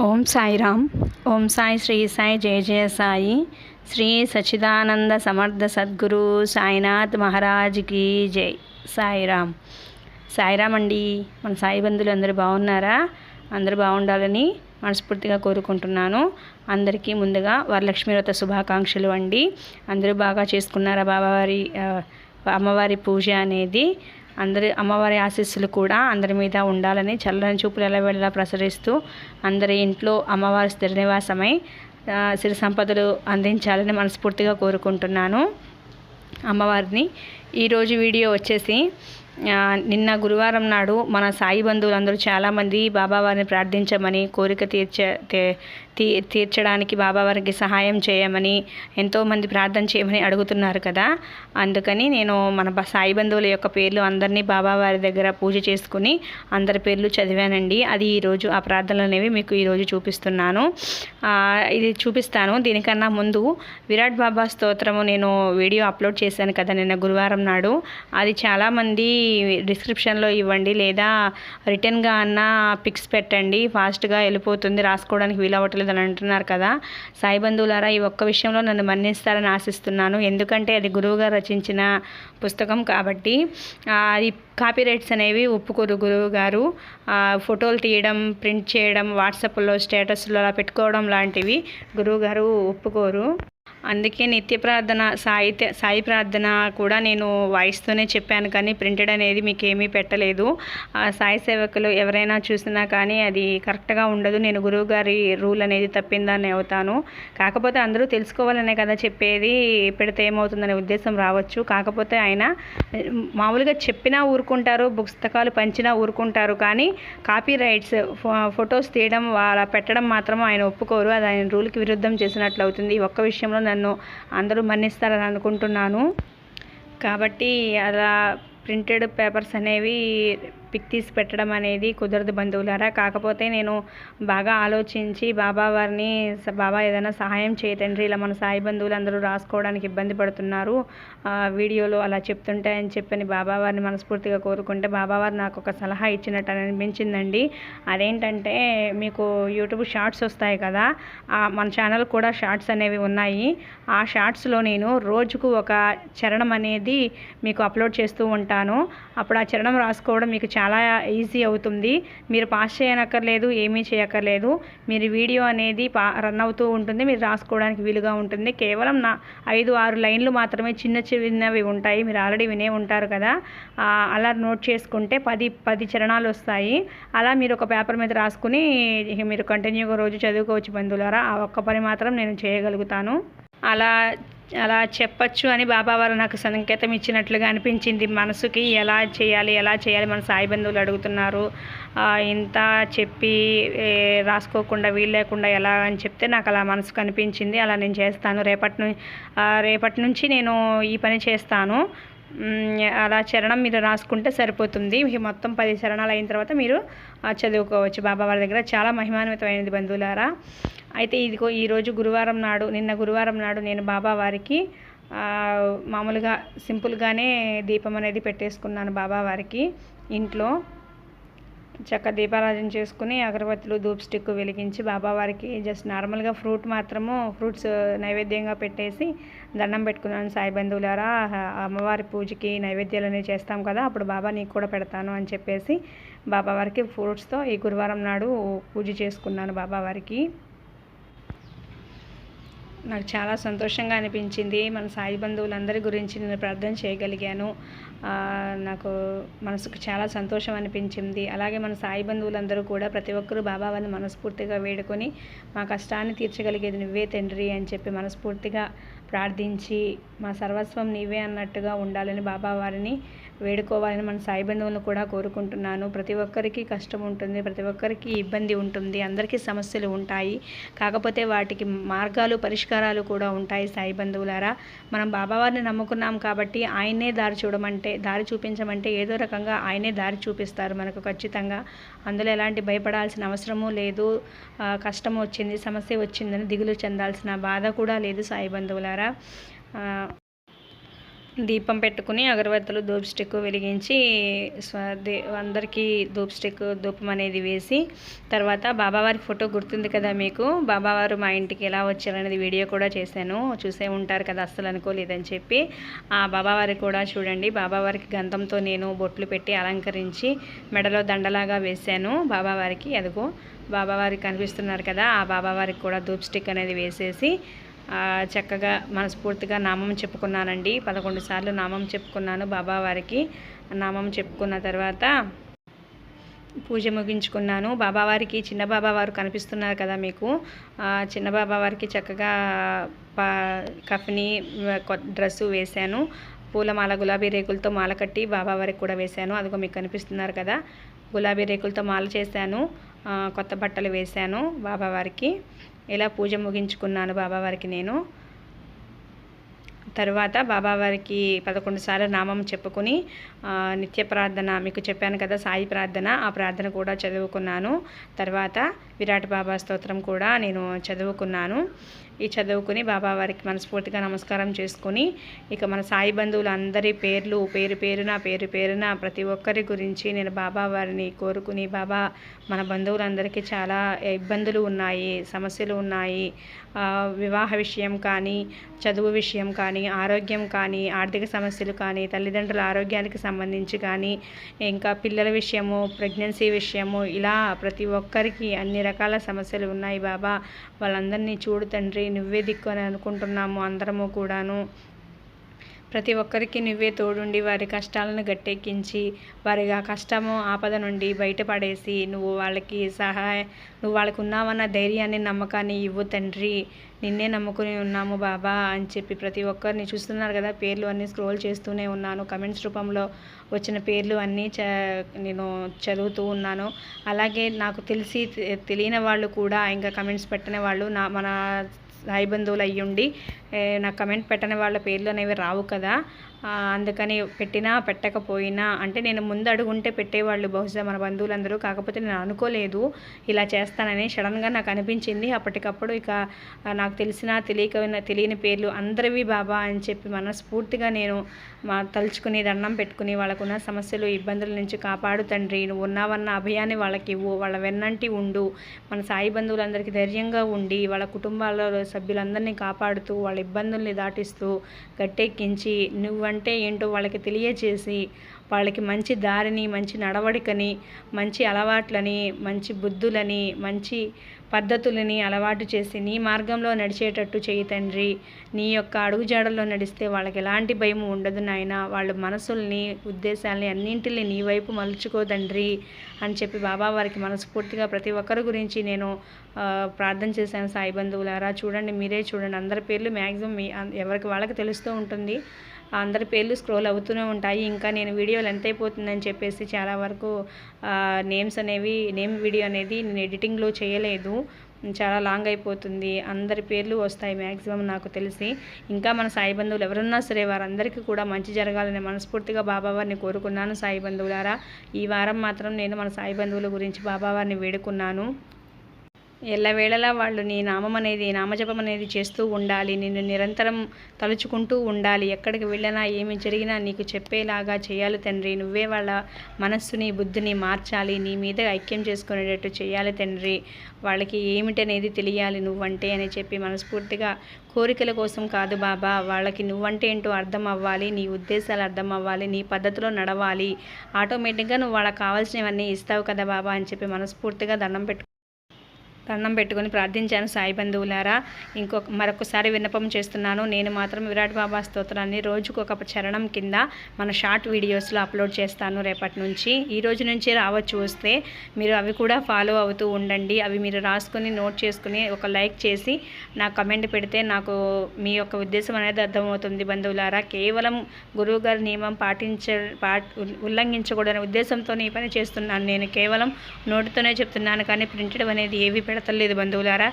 ఓం సాయిరామ్. ఓం సాయి శ్రీ సాయి జయ జయ సాయి. శ్రీ సచ్చిదానంద సమర్థ సద్గురు సాయినాథ్ మహారాజ్కి జై. సాయిరామ్. సాయిరామ్ అండి మన సాయి బంధువులు అందరూ బాగున్నారా? అందరూ బాగుండాలని మనస్ఫూర్తిగా కోరుకుంటున్నాను. అందరికీ ముందుగా వరలక్ష్మి వ్రత శుభాకాంక్షలు అండి. అందరూ బాగా చేసుకున్నారా బాబావారి అమ్మవారి పూజ అనేది? అందరి అమ్మవారి ఆశీస్సులు కూడా అందరి మీద ఉండాలని చల్లని చూపులు ఎలా వెళ్ళేలా ప్రసరిస్తూ అందరి ఇంట్లో అమ్మవారి స్థిర నివాసమై సిరి సంపదలు అందించాలని మనస్ఫూర్తిగా కోరుకుంటున్నాను. అమ్మవారిని ఈరోజు వీడియో వచ్చేసి నిన్న గురువారం నాడు మన సాయి బంధువులందరూ చాలామంది బాబావారిని ప్రార్థించమని కోరిక తీర్చే తీ తీర్చడానికి బాబావారికి సహాయం చేయమని ఎంతోమంది ప్రార్థన చేయమని అడుగుతున్నారు కదా. అందుకని నేను మన సాయి బంధువుల యొక్క పేర్లు అందరినీ బాబావారి దగ్గర పూజ చేసుకుని అందరి పేర్లు చదివానండి. అది ఈరోజు ఆ ప్రార్థనలు అనేవి మీకు ఈరోజు చూపిస్తున్నాను. ఇది చూపిస్తాను. దీనికన్నా ముందు విరాట్ బాబా స్తోత్రము నేను వీడియో అప్లోడ్ చేశాను కదా నిన్న గురువారం నాడు. అది చాలామంది డిస్క్రిప్షన్లో ఇవ్వండి లేదా రిటర్న్గా అన్న పిక్స్ పెట్టండి. ఫాస్ట్గా వెళ్ళిపోతుంది రాసుకోవడానికి వీలవ్వట్లేదు అని అంటున్నారు కదా. సాయి బంధువులారా ఈ ఒక్క విషయంలో నన్ను మన్నిస్తారని ఆశిస్తున్నాను. ఎందుకంటే అది గురువుగారు రచించిన పుస్తకం కాబట్టి అది కాపీరైట్స్ అనేవి ఒప్పుకోరు గురువు గారు. ఫోటోలు తీయడం ప్రింట్ చేయడం వాట్సాప్లో స్టేటస్లో అలా పెట్టుకోవడం లాంటివి గురువుగారు ఒప్పుకోరు. అందుకే నిత్య ప్రార్థన సాయిత్య సాయి ప్రార్థన కూడా నేను వాయిస్తోనే చెప్పాను. కానీ ప్రింటెడ్ అనేది మీకు ఏమీ పెట్టలేదు. ఆ సాయి సేవకులు ఎవరైనా చూసినా కానీ అది కరెక్ట్గా ఉండదు. నేను గురువు గారి రూల్ అనేది తప్పిందని అవుతాను. కాకపోతే అందరూ తెలుసుకోవాలనే కదా చెప్పేది. పెడితే ఏమవుతుందనే ఉద్దేశం రావచ్చు. కాకపోతే ఆయన మామూలుగా చెప్పినా ఊరుకుంటారు పుస్తకాలు పంచినా ఊరుకుంటారు. కానీ కాపీ రైట్స్ ఫొటోస్ తీయడం అలా పెట్టడం మాత్రం ఆయన ఒప్పుకోరు. అది ఆయన రూల్కి విరుద్ధం చేసినట్లు అవుతుంది ఒక్క విషయంలో నన్ను అందరూ మన్నిస్తారని అనుకుంటున్నాను. కాబట్టి అలా ప్రింటెడ్ పేపర్స్ అనేవి పిక్ తీసి పెట్టడం అనేది కుదరదు బంధువులారా. కాకపోతే నేను బాగా ఆలోచించి బాబా వారిని బాబా ఏదైనా సహాయం చేయతండ్రి ఇలా మన సాయి బంధువులు అందరూ రాసుకోవడానికి ఇబ్బంది పడుతున్నారు. వీడియోలో అలా చెప్తుంటే అని చెప్పని బాబా వారిని మనస్ఫూర్తిగా కోరుకుంటే బాబా వారు నాకు ఒక సలహా ఇచ్చినట్టు అని అనిపించిందండి. అదేంటంటే మీకు యూట్యూబ్ షార్ట్స్ వస్తాయి కదా మన ఛానల్ కూడా షార్ట్స్ అనేవి ఉన్నాయి. ఆ షార్ట్స్లో నేను రోజుకు ఒక చరణం అనేది మీకు అప్లోడ్ చేస్తూ ఉంటాను. అప్పుడు ఆ చరణం రాసుకోవడం మీకు చాలా ఈజీ అవుతుంది. మీరు పాస్ చేయనక్కర్లేదు ఏమీ చేయక్కర్లేదు. మీరు వీడియో అనేది పా రన్ అవుతూ ఉంటుంది. మీరు రాసుకోవడానికి వీలుగా ఉంటుంది. కేవలం నా ఐదు ఆరు లైన్లు మాత్రమే చిన్న చిన్నవి ఉంటాయి. మీరు ఆల్రెడీ వినే ఉంటారు కదా. అలా నోట్ చేసుకుంటే పది పది చరణాలు వస్తాయి. అలా మీరు ఒక పేపర్ మీద రాసుకుని మీరు కంటిన్యూగా రోజు చదువుకోవచ్చు బంధువులారా. ఆ ఒక్క పని మాత్రం నేను చేయగలుగుతాను. అలా అలా చెప్పచ్చు అని బాబా వారు నాకు సంకేతం ఇచ్చినట్లుగా అనిపించింది. మనసుకి ఎలా చేయాలి ఎలా చేయాలి మన సాయి బంధువులు అడుగుతున్నారు. ఇంత చెప్పి రాసుకోకుండా వీలు లేకుండా ఎలా అని చెప్తే నాకు అలా మనసుకు అనిపించింది. అలా నేను చేస్తాను. రేపటి నుంచి రేపటి నుంచి నేను ఈ పని చేస్తాను. అలా చరణం మీరు రాసుకుంటే సరిపోతుంది. మొత్తం పది చరణాలు అయిన తర్వాత మీరు చదువుకోవచ్చు. బాబా వారి దగ్గర చాలా మహిమాన్వితమైనది బంధువులారా. అయితే ఇదిగో ఈరోజు గురువారం నాడు నిన్న గురువారం నాడు నేను బాబా వారికి మామూలుగా సింపుల్గానే దీపం అనేది పెట్టేసుకున్నాను బాబా వారికి ఇంట్లో. చక్క దీపారాధన చేసుకుని అగరబత్తులు ధూప్ స్టిక్ వెలిగించి బాబావారికి జస్ట్ నార్మల్గా ఫ్రూట్ మాత్రము ఫ్రూట్స్ నైవేద్యంగా పెట్టేసి దండం పెట్టుకున్నాను. సాయి బంధువులారా అమ్మవారి పూజకి నైవేద్యాలు అనేవి చేస్తాం కదా అప్పుడు బాబా నీకు కూడా పెడతాను అని చెప్పేసి బాబావారికి ఫ్రూట్స్తో ఈ గురువారం నాడు పూజ చేసుకున్నాను బాబావారికి నాకు చాలా సంతోషంగా అనిపించింది. మన సాయి బంధువులందరి గురించి నేను ప్రార్థన చేయగలిగాను. నాకు మనసుకు చాలా సంతోషం అనిపించింది. అలాగే మన సాయి బంధువులందరూ కూడా ప్రతి ఒక్కరూ బాబా వారిని మనస్ఫూర్తిగా వేడుకొని మా కష్టాన్ని తీర్చగలిగేది నువ్వే తండ్రి అని చెప్పి మనస్ఫూర్తిగా ప్రార్థించి మా సర్వస్వం నీవే అన్నట్టుగా ఉండాలని బాబా వారిని వేడుకోవాలని మన సాయి బంధువులను కూడా కోరుకుంటున్నాను. ప్రతి ఒక్కరికి కష్టం ఉంటుంది ప్రతి ఒక్కరికి ఇబ్బంది ఉంటుంది అందరికీ సమస్యలు ఉంటాయి. కాకపోతే వాటికి మార్గాలు పరిష్కారాలు కూడా ఉంటాయి సాయి బంధువులారా. మనం బాబావారిని నమ్ముకున్నాం కాబట్టి ఆయనే దారి చూడమంటే దారి చూపించమంటే ఏదో రకంగా ఆయనే దారి చూపిస్తారు మనకు ఖచ్చితంగా. అందులో ఎలాంటి భయపడాల్సిన అవసరమూ లేదు. కష్టం వచ్చింది సమస్య వచ్చిందని దిగులు చెందాల్సిన బాధ కూడా లేదు సాయి బంధువులారా. దీపం పెట్టుకుని అగరబత్తులు ధూప్ స్టిక్ వెలిగించి అందరికీ ధూప్ స్టిక్ ధూపం అనేది వేసి తర్వాత బాబావారి ఫోటో గుర్తుంది కదా మీకు? బాబావారు మా ఇంటికి ఎలా వచ్చారనేది వీడియో కూడా చేశాను. చూసే ఉంటారు కదా అస్సలు అనుకోలేదని చెప్పి. ఆ బాబావారి కూడా చూడండి. బాబావారికి గంధంతో నేను బొట్లు పెట్టి అలంకరించి మెడలో దండలాగా వేశాను బాబావారికి. అదిగో బాబావారికి కనిపిస్తున్నారు కదా ఆ బాబావారికి కూడా ధూప్ స్టిక్ అనేది వేసేసి చక్కగా మనస్ఫూర్తిగా నామం చెప్పుకున్నానండి. పదకొండు సార్లు నామం చెప్పుకున్నాను బాబావారికి నామం చెప్పుకున్న తర్వాత పూజ ముగించుకున్నాను. బాబావారికి చిన్న బాబావారు కనిపిస్తున్నారు కదా మీకు. చిన్న బాబావారికి చక్కగా కఫ్ని కొత్త డ్రెస్సు వేశాను. పూలమాల గులాబీ రేకులతో మాల కట్టి బాబావారికి కూడా వేశాను. అదిగో మీకు కనిపిస్తున్నారు కదా. గులాబీ రేకులతో మాల చేశాను. కొత్త బట్టలు వేశాను బాబావారికి ఇలా పూజ ముగించుకున్నాను బాబావారికి నేను? తర్వాత బాబావారికి పదకొండు సార్లు నామం చెప్పుకుని నిత్య ప్రార్థన మీకు చెప్పాను కదా సాయి ప్రార్థన ఆ ప్రార్థన కూడా చదువుకున్నాను. తర్వాత విరాట్ బాబా స్తోత్రం కూడా నేను చదువుకున్నాను. ఈ చదువుకుని బాబావారికి మనస్ఫూర్తిగా నమస్కారం చేసుకుని ఇక మన సాయి బంధువులు అందరి పేర్లు పేరు పేరున పేరు పేరున ప్రతి ఒక్కరి గురించి నేను బాబా వారిని కోరుకుని బాబా మన బంధువులందరికీ చాలా ఇబ్బందులు ఉన్నాయి సమస్యలు ఉన్నాయి. వివాహ విషయం కానీ చదువు విషయం కానీ ఆరోగ్యం కానీ ఆర్థిక సమస్యలు కానీ తల్లిదండ్రుల ఆరోగ్యానికి సంబంధించి కానీ ఇంకా పిల్లల విషయము ప్రెగ్నెన్సీ విషయము ఇలా ప్రతి ఒక్కరికి అన్ని రకాల సమస్యలు ఉన్నాయి బాబా. వాళ్ళందరినీ చూడు తండ్రి నువ్వే దిక్కు అని అనుకుంటున్నాము అందరము కూడాను. ప్రతి ఒక్కరికి నువ్వే తోడుండి వారి కష్టాలను గట్టెక్కించి వారి ఆ కష్టము ఆపద నుండి బయటపడేసి నువ్వు వాళ్ళకి సహాయ నువ్వు వాళ్ళకు ఉన్నావన్న ధైర్యాన్ని నమ్మకాన్ని ఇవ్వు తండ్రి. నిన్నే నమ్ముకుని ఉన్నాము బాబా అని చెప్పి ప్రతి ఒక్కరిని చూస్తున్నారు కదా పేర్లు అన్నీ స్క్రోల్ చేస్తూనే ఉన్నాను. కమెంట్స్ రూపంలో వచ్చిన పేర్లు అన్నీ చ నేను చదువుతూ ఉన్నాను. అలాగే నాకు తెలిసి తెలియని వాళ్ళు కూడా ఇంకా కమెంట్స్ పెట్టని వాళ్ళు నా మన సాయి బంధువులు అయ్యుండి నాకు కమెంట్ పెట్టని వాళ్ళ పేర్లు అనేవి రావు కదా. అందుకని పెట్టినా పెట్టకపోయినా అంటే నేను ముందు అడుగుంటే పెట్టేవాళ్ళు బహుశా మన బంధువులందరూ. కాకపోతే నేను అనుకోలేదు ఇలా చేస్తానని. సడన్గా నాకు అనిపించింది. అప్పటికప్పుడు ఇక నాకు తెలిసిన తెలియక తెలియని పేర్లు అందరివి బాబా అని చెప్పి మనస్ఫూర్తిగా నేను మా తలుచుకుని దండం పెట్టుకుని వాళ్ళకున్న సమస్యలు ఇబ్బందుల నుంచి కాపాడు తండ్రి. నువ్వు ఉన్నావన్న అభయాన్ని వాళ్ళకి ఇవ్వు వాళ్ళ వెన్నంటి ఉండు. మన సాయి బంధువులందరికీ ధైర్యంగా ఉండి వాళ్ళ కుటుంబాల సభ్యులందరినీ కాపాడుతూ వాళ్ళ ఇబ్బందుల్ని దాటిస్తూ గట్టెక్కించి నువ్వు అంటే ఏంటో వాళ్ళకి తెలియజేసి వాళ్ళకి మంచి దారిని మంచి నడవడికని మంచి అలవాట్లని మంచి బుద్ధులని మంచి పద్ధతులని అలవాటు చేసి నీ మార్గంలో నడిచేటట్టు చేయి తండ్రి. నీ యొక్క అడుగుజాడల్లో నడిస్తే వాళ్ళకి ఎలాంటి భయం ఉండదు నాయన. వాళ్ళ మనసుల్ని ఉద్దేశాలని అన్నింటినీ నీ వైపు మలుచుకో తండ్రి అని చెప్పి బాబా వారికి మనస్ఫూర్తిగా ప్రతి ఒక్కరి గురించి నేను ప్రార్థన చేశాను సాయి బంధువులారా. చూడండి మీరే చూడండి. అందరి పేర్లు మ్యాక్సిమం మీ ఎవరికి వాళ్ళకి తెలుస్తూ ఉంటుంది. అందరి పేర్లు స్క్రోల్ అవుతూనే ఉంటాయి. ఇంకా నేను వీడియో లెంత్ అయిపోతుందని చెప్పేసి చాలా వరకు నేమ్స్ అనేవి నేమ్ వీడియో అనేది నేను ఎడిటింగ్లో చేయలేదు. చాలా లాంగ్ అయిపోతుంది. అందరి పేర్లు వస్తాయి మ్యాక్సిమం నాకు తెలిసి. ఇంకా మన సాయి బంధువులు ఎవరున్నా సరే వారందరికీ కూడా మంచి జరగాలని మనస్ఫూర్తిగా బాబావారిని కోరుకున్నాను సాయి బంధువులారా. ఈ వారం మాత్రం నేను మన సాయి బంధువుల గురించి బాబావారిని వేడుకున్నాను. ఎల్లవేళలా వాళ్ళు నీ నామం అనేది నామజపం అనేది చేస్తూ ఉండాలి. నిన్ను నిరంతరం తలుచుకుంటూ ఉండాలి. ఎక్కడికి వెళ్ళినా ఏమి జరిగినా నీకు చెప్పేలాగా చేయాలి తండ్రి. నువ్వే వాళ్ళ మనస్సుని బుద్ధిని మార్చాలి. నీ మీద ఐక్యం చేసుకునేటట్టు చేయాలి తండ్రి. వాళ్ళకి ఏమిటనేది తెలియాలి నువ్వంటే అని చెప్పి మనస్ఫూర్తిగా కోరికల కోసం కాదు బాబా. వాళ్ళకి నువ్వంటే ఏంటో అర్థం అవ్వాలి నీ ఉద్దేశాలు అర్థం అవ్వాలి నీ పద్ధతిలో నడవాలి. ఆటోమేటిక్గా నువ్వు వాళ్ళకి కావాల్సినవన్నీ ఇస్తావు కదా బాబా అని చెప్పి మనస్ఫూర్తిగా దండం పెట్టు దండం పెట్టుకొని ప్రార్థించాను సాయి బంధువులారా. ఇంకొక మరొకసారి విన్నపం చేస్తున్నాను. నేను మాత్రం విరాట్ బాబా స్తోత్రాన్ని రోజుకు ఒక చరణం కింద మన షార్ట్ వీడియోస్లో అప్లోడ్ చేస్తాను రేపటి నుంచి. ఈ రోజు నుంచి రావచ్చు వస్తే మీరు అవి కూడా ఫాలో అవుతూ ఉండండి. అవి మీరు రాసుకొని నోట్ చేసుకుని ఒక లైక్ చేసి నా కమెంట్ పెడితే నాకు మీ యొక్క ఉద్దేశం అనేది అర్థమవుతుంది బంధువులారా. కేవలం గురువుగారి నియమం పాటించ పాట్ ఉల్లంఘించకూడదనే ఉద్దేశంతో ఈ పని చేస్తున్నాను నేను. కేవలం నోటితోనే చెప్తున్నాను కానీ ప్రింటెడ్ అనేది ఏవి పెడతలేదు బంధువులారా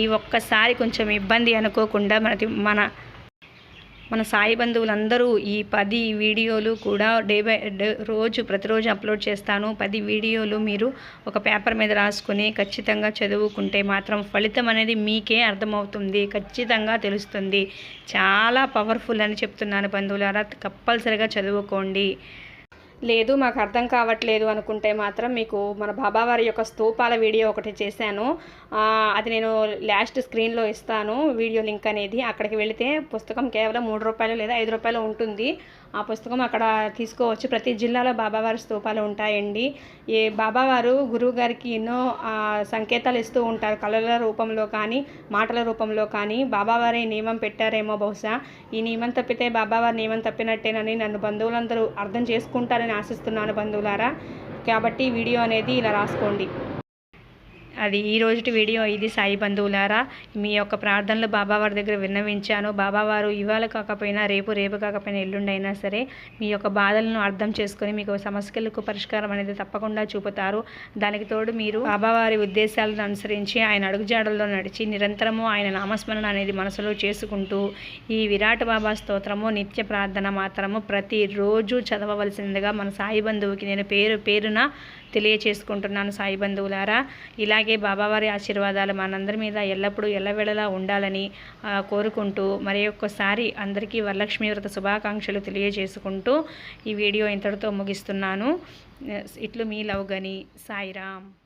ఈ ఒక్కసారి కొంచెం ఇబ్బంది అనుకోకుండా మన మన మన సాయి బంధువులందరూ ఈ పది వీడియోలు కూడా డే బై డే రోజు ప్రతిరోజు అప్లోడ్ చేస్తాను. పది వీడియోలు మీరు ఒక పేపర్ మీద రాసుకుని ఖచ్చితంగా చదువుకుంటే మాత్రం ఫలితం అనేది మీకే అర్థమవుతుంది ఖచ్చితంగా తెలుస్తుంది. చాలా పవర్ఫుల్ అని చెప్తున్నాను బంధువులారా కంపల్సరిగా చదువుకోండి. లేదు మాకు అర్థం కావట్లేదు అనుకుంటే మాత్రం మీకు మన బాబావారి యొక్క స్తూపాల వీడియో ఒకటి చేశాను. అది నేను లాస్ట్ స్క్రీన్లో ఇస్తాను వీడియో లింక్ అనేది. అక్కడికి వెళితే పుస్తకం కేవలం మూడు రూపాయలు లేదా ఐదు రూపాయలు ఉంటుంది. ఆ పుస్తకం అక్కడ తీసుకోవచ్చు. ప్రతి జిల్లాలో బాబావారి స్తూపాలు ఉంటాయండి. ఏ బాబావారు గురువు గారికి ఎన్నో సంకేతాలు ఇస్తూ ఉంటారు. కళల రూపంలో కానీ మాటల రూపంలో కానీ. బాబావారే ఈ నియమం పెట్టారేమో బహుశా. ఈ నియమం తప్పితే బాబావారి నియమం తప్పినట్టేనని నన్ను బంధువులందరూ అర్థం చేసుకుంటారని ఆశిస్తున్నాను బంధువులారా. కాబట్టి వీడియో అనేది ఇలా రాసుకోండి. అది ఈ రోజుటి వీడియో ఇది సాయి బంధువులారా. మీ యొక్క ప్రార్థనలు బాబావారి దగ్గర విన్నవించాను. బాబావారు ఇవాళ కాకపోయినా రేపు రేపు కాకపోయినా ఎల్లుండి అయినా సరే మీ యొక్క బాధలను అర్థం చేసుకొని మీకు సమస్యలకు పరిష్కారం అనేది తప్పకుండా చూపుతారు. దానికి తోడు మీరు బాబావారి ఉద్దేశాలను అనుసరించి ఆయన అడుగుజాడల్లో నడిచి నిరంతరము ఆయన నామస్మరణ అనేది మనసులో చేసుకుంటూ ఈ విరాట్ బాబా స్తోత్రము నిత్య ప్రార్థన మాత్రము ప్రతిరోజు చదవవలసిందిగా మన సాయి బంధువుకి నేను పేరు పేరున తెలియచేసుకుంటున్నాను సాయి బంధువులారా. ఇలాగే బాబావారి ఆశీర్వాదాలు మనందరి మీద ఎల్లప్పుడూ ఎల్లవేళలా ఉండాలని కోరుకుంటూ మరి ఒక్కసారి అందరికీ వరలక్ష్మి వ్రత శుభాకాంక్షలు తెలియజేసుకుంటూ ఈ వీడియో ఇంతటితో ముగిస్తున్నాను. ఇట్లు మీ లవ్ గని సాయిరామ్.